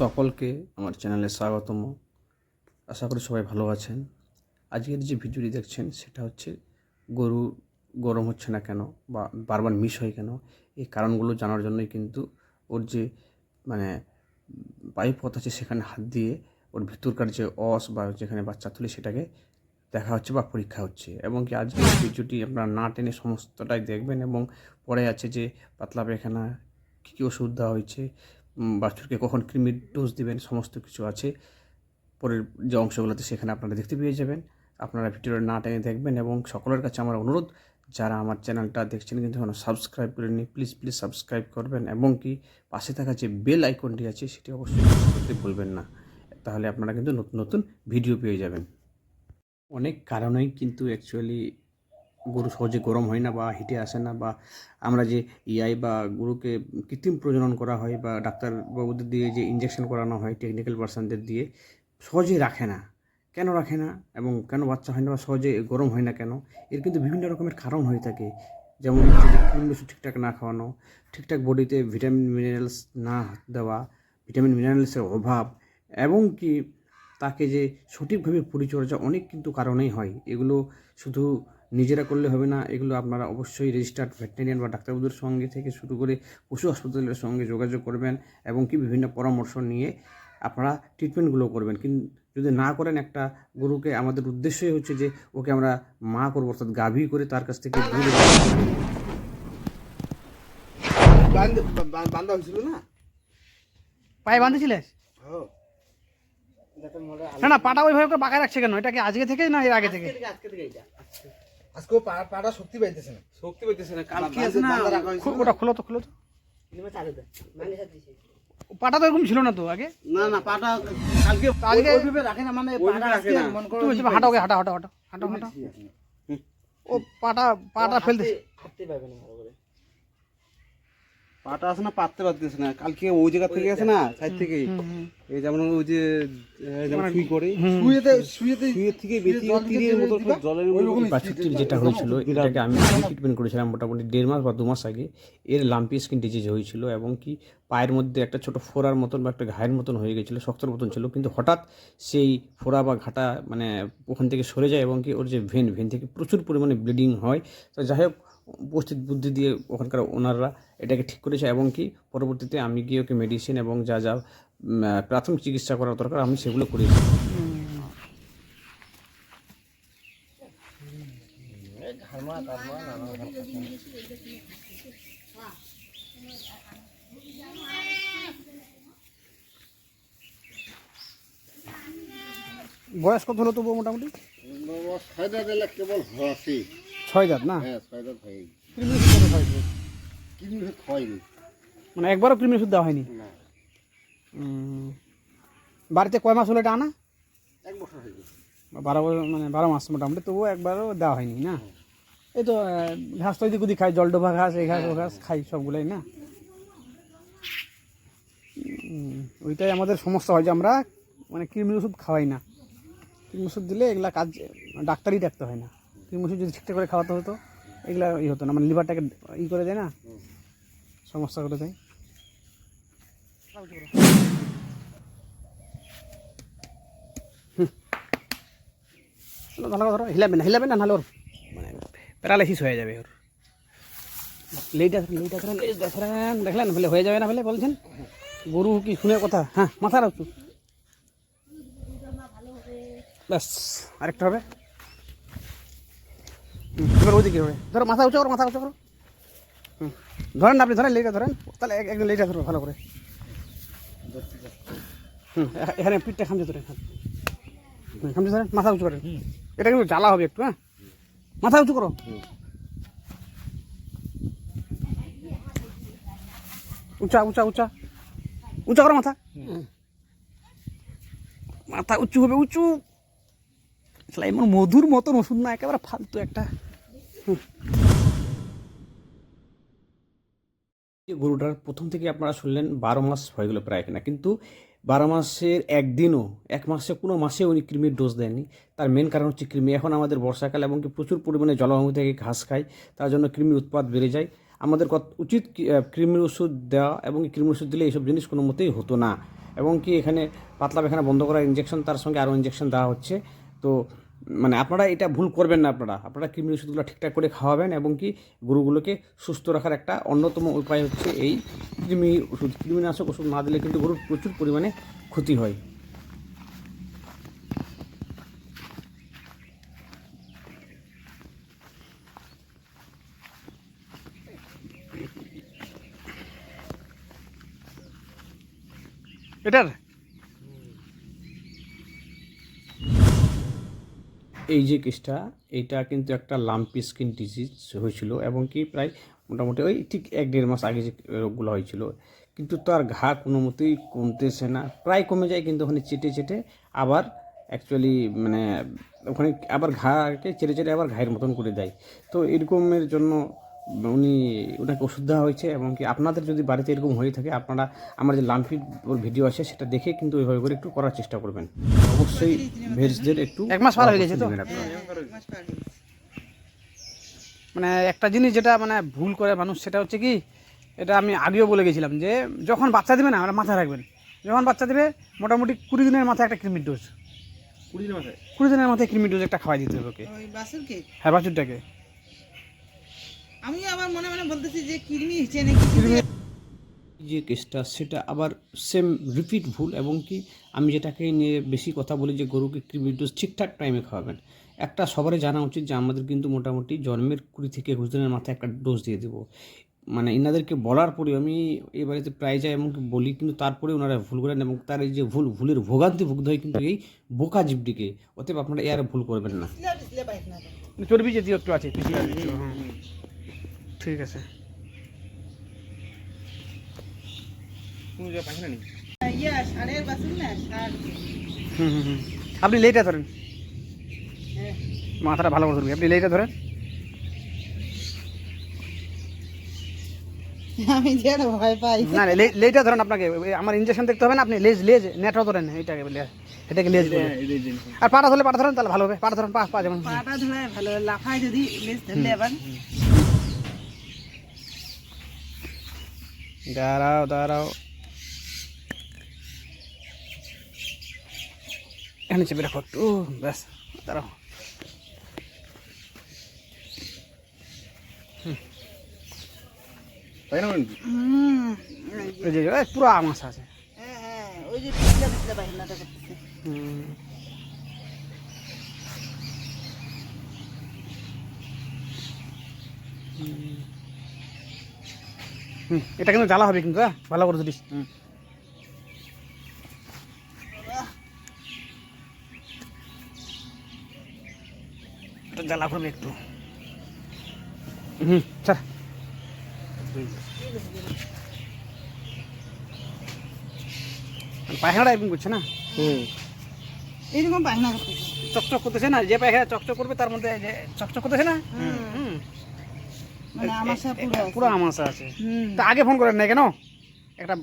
সকলকে আমার চ্যানেলে স্বাগতম। আশা করি সবাই ভালো আছেন। আজকের যে ভিডিওটি দেখছেন, সেটা হচ্ছে গরু গরম হচ্ছে না কেন বা বারবার মিস হয় কেন, এই কারণগুলো জানার জন্যই কিন্তু ওর যে মানে পথ আছে সেখানে হাত দিয়ে ওর ভিতরকার যে অস বা যেখানে বাচ্চা তুলে সেটাকে দেখা হচ্ছে বা পরীক্ষা হচ্ছে। এবং কি আজকের ভিডিওটি আপনারা না টেনে সমস্তটাই দেখবেন এবং পরে আছে যে পাতলা পায়খানা, কী কী ওষুধ দেওয়া হয়েছে বাছুরকে কখন কৃমির ডোজ দিবেন, সমস্ত কিছু আছে। পরের যে অংশগুলোতে সেখানে আপনারা দেখতে পেয়ে যাবেন। আপনারা ভিডিওটা না টেনে দেখবেন এবং সকলের কাছে আমার অনুরোধ, যারা আমার চ্যানেলটা দেখছেন কিন্তু এখনও সাবস্ক্রাইব করেনি প্লিজ প্লিজ সাবস্ক্রাইব করবেন এবং কি পাশে থাকা যে বেল আইকনটি আছে, সেটি অবশ্যই করতে ভুলবেন না। তাহলে আপনারা কিন্তু নতুন নতুন ভিডিও পেয়ে যাবেন। অনেক কারণেই কিন্তু অ্যাকচুয়ালি গরু সহজে গরম হয় না বা হিটে আসে না বা আমরা যে ইআই বা গরুকে কৃত্রিম প্রজনন করা হয় বা ডাক্তারবাবুদের দিয়ে যে ইঞ্জেকশন করানো হয় টেকনিক্যাল পার্সনদের দিয়ে সহজেই রাখে না। কেন রাখে না? এবং কেন বাচ্চা হয় না বা সহজে গরম হয় না কেন? এর কিন্তু বিভিন্ন রকমের কারণ হয়ে থাকে। যেমন ওষুধ ঠিকঠাক না খাওয়ানো, ঠিকঠাক বডিতে ভিটামিন মিনারেলস না দেওয়া ভিটামিন মিনারেলসের অভাব, এবং কি তাকে যে সঠিকভাবে পরিচর্যা অনেক কিন্তু কারণেই হয়। এগুলো শুধু নিজেরা করলে হবে না এগুলো আপনারা অবশ্যই রেজিস্টার্ড ভেটেরিয়ান বা ডাক্তারবাবুদের সঙ্গে থেকে শুরু করে পশু হাসপাতালের সঙ্গে যোগাযোগ করবেন এবং কি বিভিন্ন পরামর্শ নিয়ে আপনারা ট্রিটমেন্টগুলো করবেন। কিন্তু যদি না করেন একটা গরুকে আমাদের উদ্দেশ্যই হচ্ছে যে ওকে আমরা মা করব অর্থাৎ গাভী করে তার কাছ থেকে বান্ধ- হয়েছিল না? পায়ে মনে হয়। না না পাটা ওইভাবে করে বাঁকা রাখছে কেন? এটা কি আজকে থেকে না এর আগে থেকে? আজকে থেকে এইটা আজকে পাটা শক্তি পাইতেছে না। শক্তি পাইতেছে না কালকে আছে না ওটা খোলো তো খোলো তো। পাটা তো এরকম ছিল না তো আগে? না না পাটা কালকে আজকে ওইভাবে রাখে না মানে পাটা রাখে আজকে না। মন করো তুমি বলছো হাঁটা ওকে হাঁটা হাঁটা হাঁটা হাঁটা হাঁটা ও পাটা পাটা ফেলতে হাঁটতে পারবে না। পাটা আছে না পাততে পারতেছে না। কালকে ওই জায়গা থেকে আছে না সাইড থেকে। এই যেমন ওই যে যেমন শুই করে। শুয়েতে শুয়েতে শুয়ের থেকে বেশি তীরের মতো জলের বাছুরটির যেটা হয়েছিল। এটাকে আমি ট্রিটমেন্ট করেছিলাম মোটামুটি দেড় মাস বা দু মাস আগে। এর লাম্পি স্কিন ডিজিজ হয়েছিল এবং কি পায়ের মধ্যে একটা ছোট ফোড়ার মতন বা একটা ঘায়ের মতন হয়ে গেছিল শক্তর মতন ছিল। কিন্তু হঠাৎ সেই ফোড়া বা ঘাটা মানে ওখান থেকে সরে যায় এবং কি ওর যে ভেন ভেন থেকে প্রচুর পরিমাণে ব্লিডিং হয়। তো যাই হোক উপস্থিত বুদ্ধি দিয়ে ওখানকার ওনাররা এটাকে ঠিক করেছে এবং কি পরবর্তীতে আমি গিয়ে ওকে মেডিসিন এবং যা যা প্রাথমিক চিকিৎসা করার দরকার আমি সেগুলো করেছি বয়স কত হলো তবুও মোটামুটি? কেবল হসি ছয় দাঁত না? হ্যাঁ হয়ে ওষুধ হয়নি। মানে একবারও কৃমি ওষুধ দেওয়া হয়নি? না। বাড়িতে কয় মাস হলো এটা আনা? এক বছর হয়ে গেছে। বারো বছর- মানে বারো মাস মোটামুটি তবুও একবারও দেওয়া হয়নি না? এই তো ঘাস তো এদিক ওদিক খাই জলডোভা ঘাস এই ঘাস ও ঘাস খাই সবগুলোই না? ওইটাই আমাদের সমস্যা হয় যে আমরা মানে কৃমি ওষুধ খাওয়াই না। কৃমি ওষুধ দিলে এগুলা কাজ ডাক্তারই ডাকতে হয় না। কৃমি ওষুধ যদি ঠিকঠাক করে খাওয়াতে হতো, এগুলা ই হতো না মানে লিভারটাকে ই করে দেয় না? সমস্যা করে দেয়। ভালো ধরো হিলাবে না হিলাবে না, নাহলে ওর মানে প্যারালাইসিস হয়ে যাবে ওর। লেইটা লেইটা ধরেন এই দেখলেন দেখলেন, বলে হয়ে যাবে না বলে বলছেন? গরু কি শুনে কথা? হ্যাঁ মাথা রাখছো ব্যাস, আরেকটা হবে। এবার ওইদিকে হবে। ধরো, মাথা উঁচু করো, মাথা উঁচু করো। হুম ধরেন আপনি, ধরেন লেইটা ধরেন। তাহলে এক- একদম লেইটা ধরো, ভালো করে। হুম এখা- এখানে পিঠটা খামচে ধরেন খামচে ধরেন মাথা উঁচু করেন এটা কিন্তু জ্বালা হবে একটু হ্যাঁ? মাথা উঁচু করো। উঁচা উঁচা উঁচা। উঁচা করো মাথা। মাথা উঁচু হবে, উঁচু। শালা এমন মধুর মতন ওষুধ না, একেবারে ফালতু একটা। গরুটার প্রথম থেকে আপনারা শুনলেন বারো মাস হয়ে গেলো প্রায় কিনা, কিন্তু বারো মাসের একদিনও, এক মাসে, কোনো মাসে উনি কৃমির ডোজ দেননি। তার মেন কারণ হচ্ছে কৃমি। এখন আমাদের বর্ষাকাল এবং কি প্রচুর পরিমাণে জলভূমি থেকে ঘাস খায়, তার জন্য কৃমির উৎপাদ বেড়ে যায়। আমাদের কত, উচিত কৃমির ওষুধ দেওয়া এবং কৃমির ওষুধ দিলে এইসব জিনিস কোনো মতেই হতো না। এবং কি এখানে পাতলা পায়খানা বন্ধ করার ইঞ্জেকশন তার সঙ্গে আরও ইঞ্জেকশন দেওয়া হচ্ছে। তো মানে আপনারা এটা ভুল করবেন না আপনারা। আপনারা কৃমি ওষুধগুলো ঠিকঠাক করে খাওয়াবেন এবং কি গরুগুলোকে সুস্থ রাখার একটা অন্যতম উপায় হচ্ছে এই কৃমি ওষুধ। কৃমিনাশক ওষুধ না দিলে কিন্তু গরুর প্রচুর পরিমাণে ক্ষতি হয়। এটার? এই যে কেসটা, এটা কিন্তু একটা লাম্পি স্কিন ডিজিজ হয়েছিল এবং কি প্রায় মোটামুটি ওই ঠিক এক দেড় মাস আগে যে রোগগুলো হয়েছিল। কিন্তু তার ঘা কোনো মতেই কমতেছে না। প্রায় কমে যায় কিন্তু ওখানে চেটে চেটে আবার অ্যাকচুয়ালি মানে ওখানে আবার ঘাকে চেটে চেটে আবার ঘায়ের মতন করে দেয়। তো এরকমের জন্য উনি ওনাকে ওষুধ দেওয়া হয়েছে এবং কি আপনাদের যদি বাড়িতে এরকম হয়ে থাকে আপনারা আমার যে লাম্পি ভিডিও আছে সেটা দেখে কিন্তু ওইভাবে করে একটু করার চেষ্টা করবেন। অবশ্যই ভেজদের একটু এক মাস পার হয়ে গেছে তো? মানে একটা জিনিস যেটা মানে ভুল করে মানুষ সেটা হচ্ছে কি এটা আমি আগেও বলে গেছিলাম যে যখন বাচ্চা দেবে না আমরা মাথায় রাখবেন। যখন বাচ্চা দেবে মোটামুটি কুড়ি দিনের মাথায় একটা কৃমির ডোজ কুড়ি দিনের মাথায়? কুড়ি দিনের মাথায় কৃমির ডোজ একটা খাওয়াই দিতে হবে ওকে। ওই হ্যাঁ বাছুরটাকে আমি আবার মনে মনে বলতেছি যে কিডনি হচ্ছে নাকি যে কেসটা সেটা আবার সেম রিপিট ভুল এবং কি আমি যেটাকে নিয়ে বেশি কথা বলি যে গরুকে কৃমির ডোজ ঠিকঠাক টাইমে খাওয়াবেন। একটা সবারই জানা উচিত যে আমাদের কিন্তু মোটামুটি জন্মের কুড়ি থেকে একুশ দিনের মাথায় একটা ডোজ দিয়ে দেবো। মানে এনাদেরকে বলার পরে আমি এই বাড়িতে প্রায় যাই এমনকি বলি কিন্তু তারপরে ওনারা ভুল করেন এবং তার এই যে ভুল ভুলের ভোগান্তি ভুগতে হয় কিন্তু এই বোকা জীবটিকে অতএব আপনারা এ আর ভুল করবেন না। চর্বি জাতীয় একটু আছে। ঠিক আছে। আপনি লেইটা ধরেন। হ্যাঁ মাথাটা ভালো করে ধরবি আপনি লেইটা ধরেন। আমি যেন ভয় পাই। না ধরেন আপনাকে। আমার ইঞ্জেকশন দেখতে হবে না আপনি লেজ লেজ নেটও ধরেন এটাকে বলে। এটাকে লেজ বলে। আর পাটা ধরলে পাটা ধরেন তাহলে ভালো হবে। পাটা ধরেন পা পা যেমন পাটা ধরে ভালো লাফায় যদি লেজ ধরলে আবার। দাঁড়াও দাঁড়াও। এখানে চেপে রাখো একটু ব্যাস দাঁড়াও। হুম। পুরো আমাশা আছে হ্যাঁ নাটা হুম। হুম, এটা কিন্তু জ্বালা হবে কিন্তু হ্যাঁ? ভালো করে ধরিস হুম। জ্বালা করবে একটু। হুম স্যার এরকম করছে না? হুম। এইরকম চকচক করতেছে না যে পায়খানা চকচক করবে তার মধ্যে যে চকচক করতেছে না? হুম। পুরো পুরো আমাশা আছে। তা আগে ফোন করেন না কেন? একটা